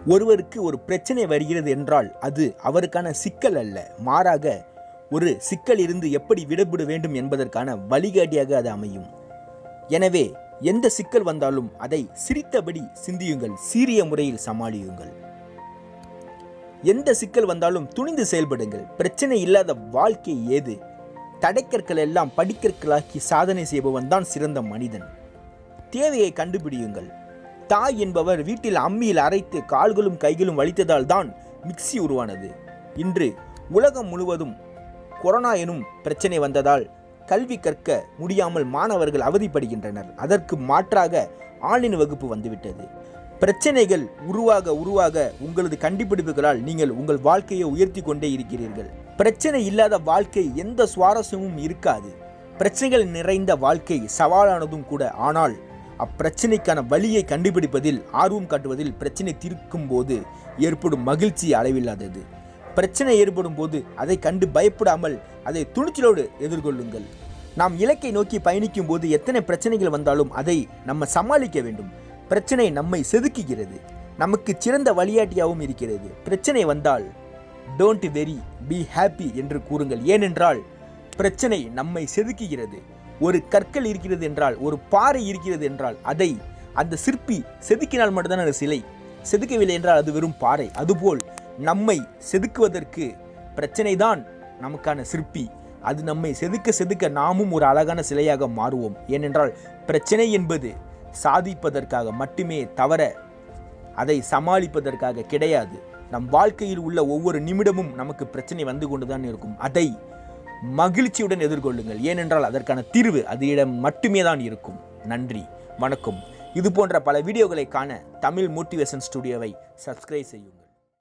ஒருவருக்கு ஒரு பிரச்சனை வருகிறது என்றால் அது அவருக்கான சிக்கல் அல்ல. மாறாக ஒரு சிக்கல் இருந்து எப்படி விடுபட வேண்டும் என்பதற்கான வழிகாட்டியாக அது அமையும். எனவே எந்த சிக்கல் வந்தாலும் அதை சிரித்தபடி சிந்தியுங்கள் சீரிய முறையில் சமாளியுங்கள். எந்த சிக்கல் வந்தாலும் துணிந்து செயல்படுங்கள். பிரச்சனை இல்லாத வாழ்க்கை ஏது? தடைக்கற்கள் எல்லாம் படிக்கற்களாக்கி சாதனை செய்பவன் தான் சிறந்த மனிதன். தேவையை கண்டுபிடியுங்கள். தாய் என்பவர் வீட்டில் அம்மியில் அரைத்து கால்களும் கைகளும் வலித்ததால் தான் மிக்ஸி உருவானது. இன்று உலகம் முழுவதும் கொரோனா எனும் பிரச்சனை வந்ததால் கல்வி கற்க முடியாமல் மாணவர்கள் அவதிப்படுகின்றனர். அதற்கு மாற்றாக ஆன்லைன் வகுப்பு வந்துவிட்டது. பிரச்சனைகள் உருவாக உருவாக உங்களது கண்டுபிடிப்புகளால் நீங்கள் உங்கள் வாழ்க்கையை உயர்த்தி கொண்டே இருக்கிறீர்கள். பிரச்சனை இல்லாத வாழ்க்கை எந்த சுவாரஸ்யமும் இருக்காது. பிரச்சனைகள் நிறைந்த வாழ்க்கை சவாலானதும் கூட. ஆனால் அப்பிரச்சனைக்கான வழியை கண்டுபிடிப்பதில் ஆர்வம் காட்டுவதில் பிரச்சனை தீர்க்கும் போது ஏற்படும் மகிழ்ச்சி அளவில்லாதது. பிரச்சனை ஏற்படும் போது அதை கண்டு பயப்படாமல் அதை துணிச்சலோடு எதிர்கொள்ளுங்கள். நாம் இலக்கை நோக்கி பயணிக்கும் போது எத்தனை பிரச்சனைகள் வந்தாலும் அதை நம்ம சமாளிக்க வேண்டும். பிரச்சனை நம்மை செதுக்குகிறது. நமக்கு சிறந்த வழிகாட்டியாகவும் இருக்கிறது. பிரச்சனை வந்தால் டோன்ட் வெரி பி ஹாப்பி என்று கூறுங்கள். ஏனென்றால் பிரச்சனை நம்மை செதுக்குகிறது. ஒரு கற்கள் இருக்கிறது என்றால் ஒரு பாறை இருக்கிறது என்றால் அதை அந்த சிற்பி செதுக்கினால் மட்டும்தான் அது சிலை. செதுக்கவில்லை என்றால் அது வெறும் பாறை. அதுபோல் நம்மை செதுக்குவதற்கு பிரச்சனை தான் நமக்கான சிற்பி. அது நம்மை செதுக்க செதுக்க நாமும் ஒரு அழகான சிலையாக மாறுவோம். ஏனென்றால் பிரச்சனை என்பது சாதிப்பதற்காக மட்டுமே தவிர அதை சமாளிப்பதற்காக கிடையாது. நம் வாழ்க்கையில் உள்ள ஒவ்வொரு நிமிடமும் நமக்கு பிரச்சனை வந்து கொண்டுதான் இருக்கும். அதை மகிழ்ச்சியுடன் எதிர்கொள்ளுங்கள். ஏனென்றால் அதற்கான தீர்வு அதிடம் மட்டுமே தான் இருக்கும். நன்றி வணக்கம். இது போன்ற பல வீடியோக்களை காண தமிழ் மோட்டிவேஷன் ஸ்டுடியோவை சப்ஸ்கிரைப் செய்யும்